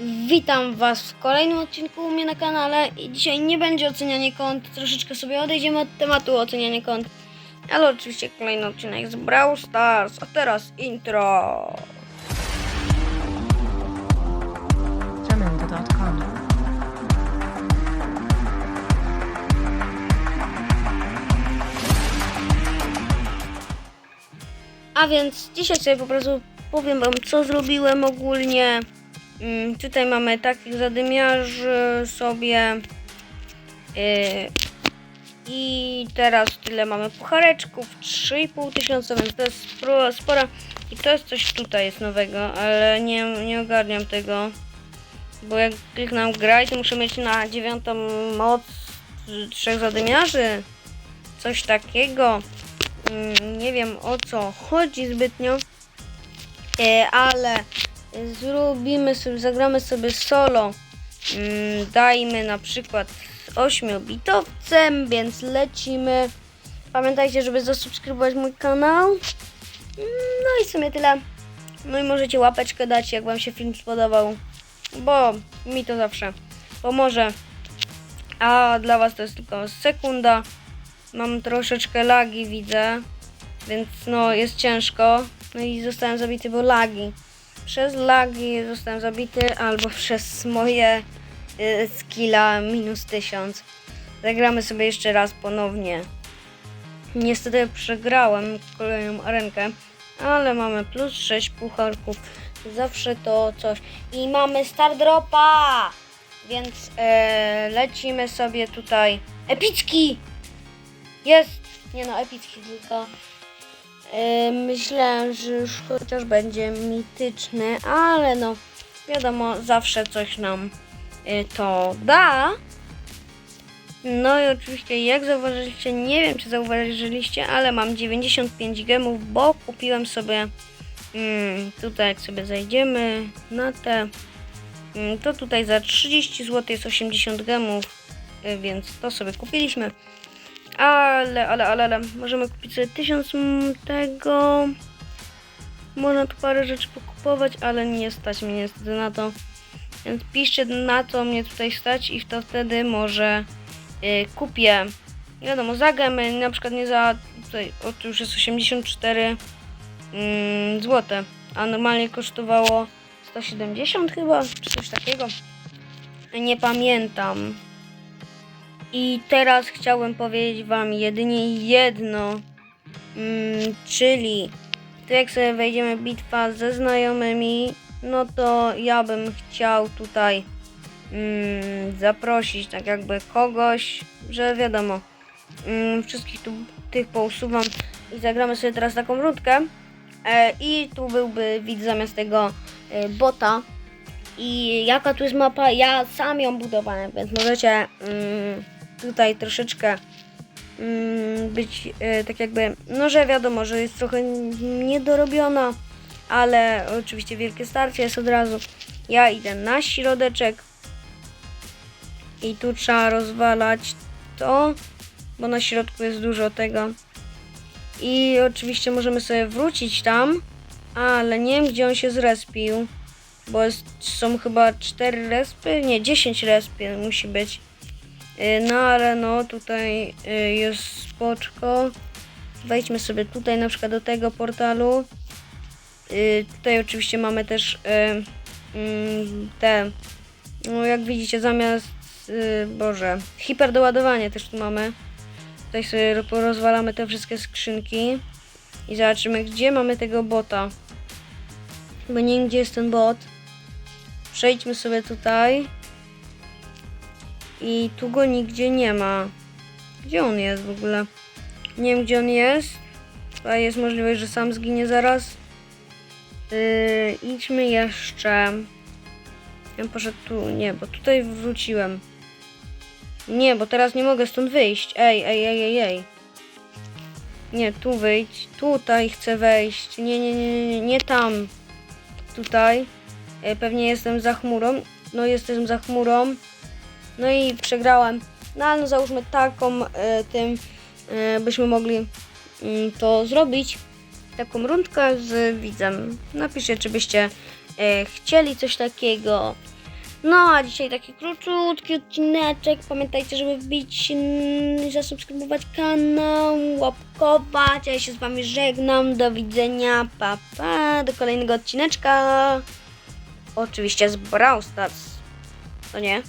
Witam Was w kolejnym odcinku u mnie na kanale i dzisiaj nie będzie ocenianie kont, troszeczkę sobie odejdziemy od tematu oceniania kont, ale oczywiście kolejny odcinek z Brawl Stars, a teraz intro. A więc dzisiaj sobie po prostu powiem Wam co zrobiłem ogólnie. Mm, tutaj mamy takich zadymiarzy sobie. Yy, I teraz tyle mamy puchareczków, 3,5 tysiąca, więc to jest spora. I to jest coś tutaj jest nowego, ale nie, nie ogarniam tego. Bo jak kliknę graj, to muszę mieć na dziewiątą moc y, trzech zadymiarzy. Coś takiego. Mm, nie wiem o co chodzi zbytnio. E, ale zrobimy sobie, zagramy sobie solo. Mm, dajmy na przykład z 8-bitowcem, więc lecimy. Pamiętajcie, żeby zasubskrybować mój kanał. Mm, No i w sumie tyle. No i możecie łapeczkę dać, jak Wam się film spodobał, bo mi to zawsze pomoże. A dla Was to jest tylko sekunda. Mam troszeczkę lagi, widzę, więc no jest ciężko. No i zostałem zabity, bo lagi. Przez lagi zostałem zabity, albo przez moje y, skilla minus 1000. Zagramy sobie jeszcze raz ponownie. Niestety przegrałem kolejną arenkę, ale mamy plus 6 pucharków. Zawsze to coś. I mamy Star Dropa! Więc e, lecimy sobie tutaj. Epicki! Jest! Nie no, epicki tylko. E, myślałem, że już chociaż będzie mityczny, ale no wiadomo, zawsze coś nam e, to da. No i oczywiście, jak zauważyliście, nie wiem czy zauważyliście, ale mam 95 gemów, bo kupiłem sobie mm, tutaj, jak sobie zajdziemy na te, mm, to tutaj za 30 zł jest 80 gemów, y, więc to sobie kupiliśmy. Ale, ale, ale, ale, możemy kupić sobie 1000 mm, tego. Można tu parę rzeczy pokupować, ale nie stać mnie niestety na to. Więc piszcie na co mnie tutaj stać i to wtedy może y, kupię. Nie wiadomo, za gemy, na przykład nie za, tutaj, o tu już jest 84 mm, zł, a normalnie kosztowało 170 chyba, czy coś takiego. Nie pamiętam. I teraz chciałbym powiedzieć Wam jedynie jedno, mm, czyli to jak sobie wejdziemy bitwa ze znajomymi, no to ja bym chciał tutaj mm, zaprosić tak jakby kogoś, że wiadomo, mm, wszystkich tu tych pousuwam i zagramy sobie teraz taką rundkę. E, i tu byłby widz zamiast tego e, bota. I jaka tu jest mapa, ja sam ją budowałem, więc możecie mm, tutaj troszeczkę mm, być e, tak jakby, no że wiadomo, że jest trochę niedorobiona, ale oczywiście wielkie starcie jest od razu. Ja idę na środeczek i tu trzeba rozwalać to, bo na środku jest dużo tego. I oczywiście możemy sobie wrócić tam, ale nie wiem gdzie on się zrespił, bo jest, są chyba 4 respy, nie 10 respy musi być. Y, No ale no tutaj y, jest spoczko. Wejdźmy sobie tutaj na przykład do tego portalu. Y, Tutaj oczywiście mamy też mm, te, no jak widzicie zamiast, Boże, hiperdoładowanie też tu mamy. Tutaj sobie porozwalamy te wszystkie skrzynki i zobaczymy gdzie mamy tego bota. Bo nie wiem gdzie jest ten bot. Przejdźmy sobie tutaj. I tu go nigdzie nie ma. Gdzie on jest w ogóle? Nie wiem gdzie on jest. A jest możliwość, że sam zginie zaraz. Yy, idźmy jeszcze. Ja poszedł tu. Nie, bo tutaj wróciłem. Nie, bo teraz nie mogę stąd wyjść. Ej, ej, ej, ej, ej. Nie, tu wyjdź. Tutaj chcę wejść. Nie, nie, nie, nie, nie, nie tam. Tutaj. E, Pewnie jestem za chmurą. No, jestem za chmurą. No i przegrałem. No ale no, załóżmy taką e, tym, e, byśmy mogli mm, to zrobić. Taką rundkę z widzem. Napiszcie, czy byście e, chcieli coś takiego. No, a dzisiaj taki króciutki odcineczek. Pamiętajcie, żeby wbić, mm, zasubskrybować kanał, łapkować. Ja się z wami żegnam. Do widzenia. Pa, pa. Do kolejnego odcineczka. Oczywiście z Brawl Stars. To nie?